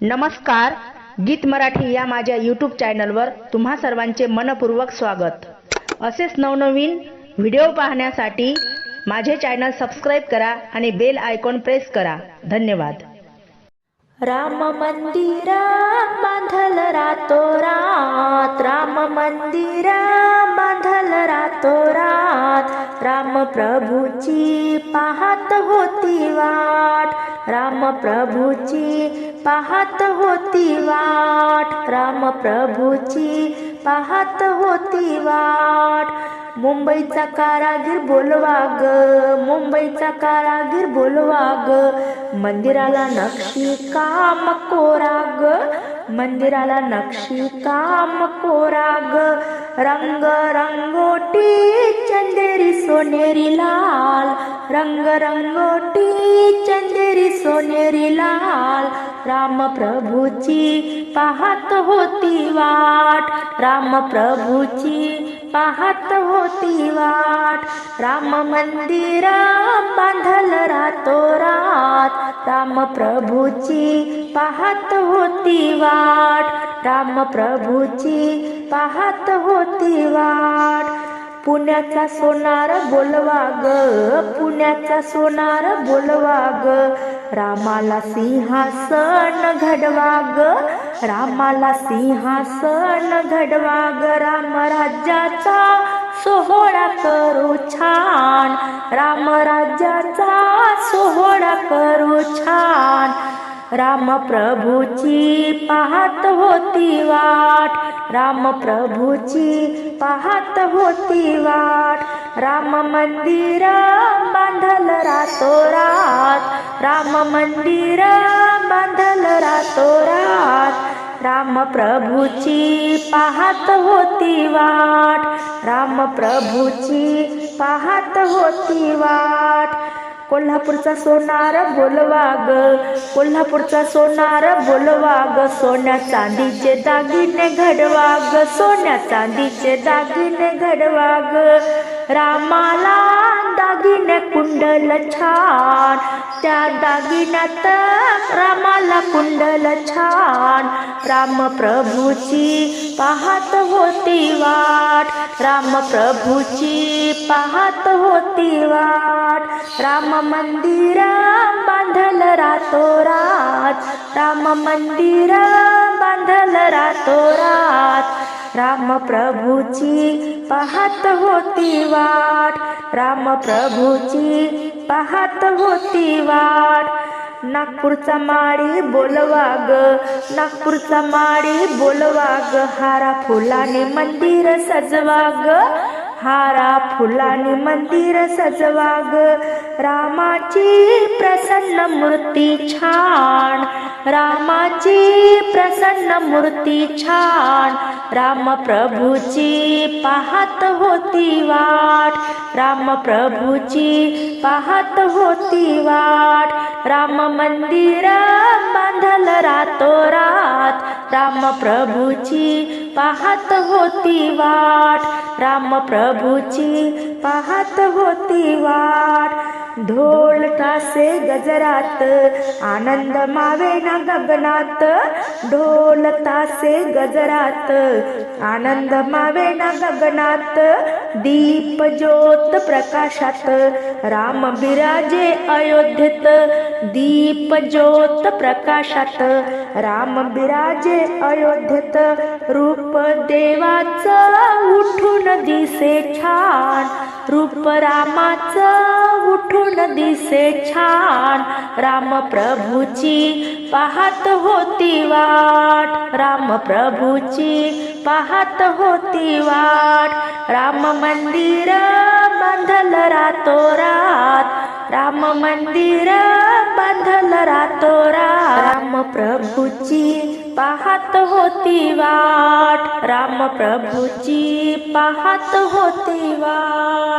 नमस्कार गीत मराठी या माझ्या यूट्यूब चॅनलवर तुम्हा सर्वांचे मनपूर्वक स्वागत. असेच नवनवीन व्हिडिओ पाहण्यासाठी माझे चॅनल सबस्क्राईब करा आणि बेल आयकॉन प्रेस करा. धन्यवाद. राम मंदिर बांधल रातोरात. राम मंदिर बांधल रातो रात प्रभूची पाहत होती वाट. राम प्रभूची पाहत होती वाट. राम प्रभूची पाहत होती वाट. मुंबईचा कारागीर बोलवा ग मुंबईचा कारागीर बोलवा ग. मंदिराला नक्षी काम कोरा ग मंदिराला नक्षी काम कोरा ग. रंग रंगोटी सोनेरी लाल रंग रंगोटी चंदेरी सोनेरी लाल. राम प्रभूची पाहत होती वाट राम प्रभूची पाहत होती वाट. राम मंदिर बांधल रातोरात राम प्रभूची पाहत होती वाट. राम प्रभूची पाहत होती वाट. पुण्याचा सोनार बोलवा ग पुण्याचा सोनार बोलवा ग. रामाला सिंहासन घडवा ग रामाला सिंहासन घडवा ग. राम राज्याचा सोहळा करू छान राम राज्याचा सोहळा करू छान. राम प्रभूची पाहत होती वाट राम प्रभूची पाहत होती वाट. राम मंदिर बांधल रातोरात राम मंदिर बांधल रातोरात राम प्रभूची पाहत होती वाट. राम प्रभूची पाहत होती वाट. कोल्हापूरचा सोनार बोलवा ग कोल्हापूरचा सोनार बोलवा ग सोन्या चांदीचे दागिने घडवा ग सोन्या चांदीचे दागिने घडवा ग रामाला दागिने कुंडल छान. त्या दागिन्यात रामाला कुंडल छान. राम प्रभूची पाहत होती वाट. राम प्रभूची पाहत होती वाट. राम मंदिर बांधल रातोरात. राम मंदिर बांधल रातोरात. राम प्रभूची पाहत होती वाट. राम प्रभूची पाहत होती वाट. नागपूरचा माळी बोलवा ग. नागपूरचा माळी बोलवा ग. हारा फुलाने मंदिर सजवा ग. हारा फुलाने मंदिर सजवा ग. रामाची प्रसन्न मूर्ती छान. रामाची प्रसन्न मूर्ती छान. राम प्रभूची पाहत होती वाट. राम प्रभूची पाहत होती वाट. राम मंदिर बांधल रातोरात राम प्रभूची पाहत होती वाट. राम प्रभूची पाहत होती वाट. ढोल तासे गजरात आनंद मावे ना गगनात ढोल तासे गजरात आनंद मावे ना गगनात दीप ज्योत प्रकाशात राम बिराजे अयोध्येत दीप ज्योत प्रकाशात राम बिराजे अयोध्येत रूप देवाचं दिसे छान. रूप रामाच उठून दिसे छान. राम प्रभूची पाहत होती वाट. राम प्रभूची पाहत होती वाट. राम मंदिर बांधल रातोरात राम मंदिर बांधल रातोरात राम प्रभूची पाहत होती वाट. राम प्रभूची पाहत होती वाट.